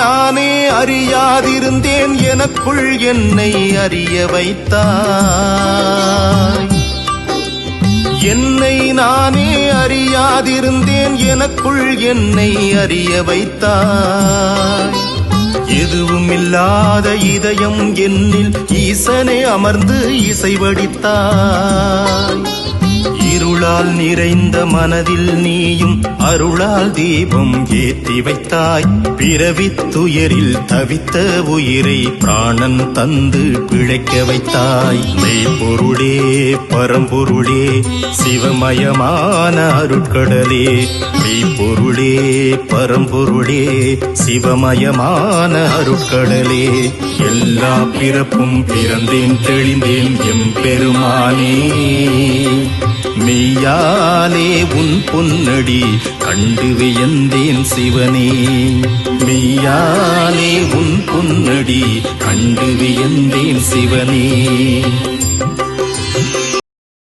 நானே அறியாதிருந்தேன் எனக்குள் என்னை அறிய வைத்தாய். என்னை நானே அறியாதிருந்தேன் எனக்குள் என்னை அறிய வைத்தாய். எதுவும் இல்லாத இதயம் என்னில் ஈசனே அமர்ந்து இசைவடித்தாய் இருளால் நிறைந்த மனதில் நீயும் அருளால் தீபம் ஏற்றி வைத்தாய். பிறவி துயரில் தவித்த உயிரை பிராணன் தந்து பிழைக்க வைத்தாய். மெய்ப்பொருளே பரம்பொருளே சிவமயமான அருட்கடலே. மெய்ப்பொருளே பரம்பொருளே சிவமயமான அருட்கடலே. எல்லா பிறப்பும் பிறந்தேன் தெளிந்தேன் எம் பெருமானே மெய்யாலே உன் பொன்னடி கண்டு வியந்தேன் சிவனே. மெய்யாலே உன் பொன்னடி கண்டு வியந்தேன் சிவனே.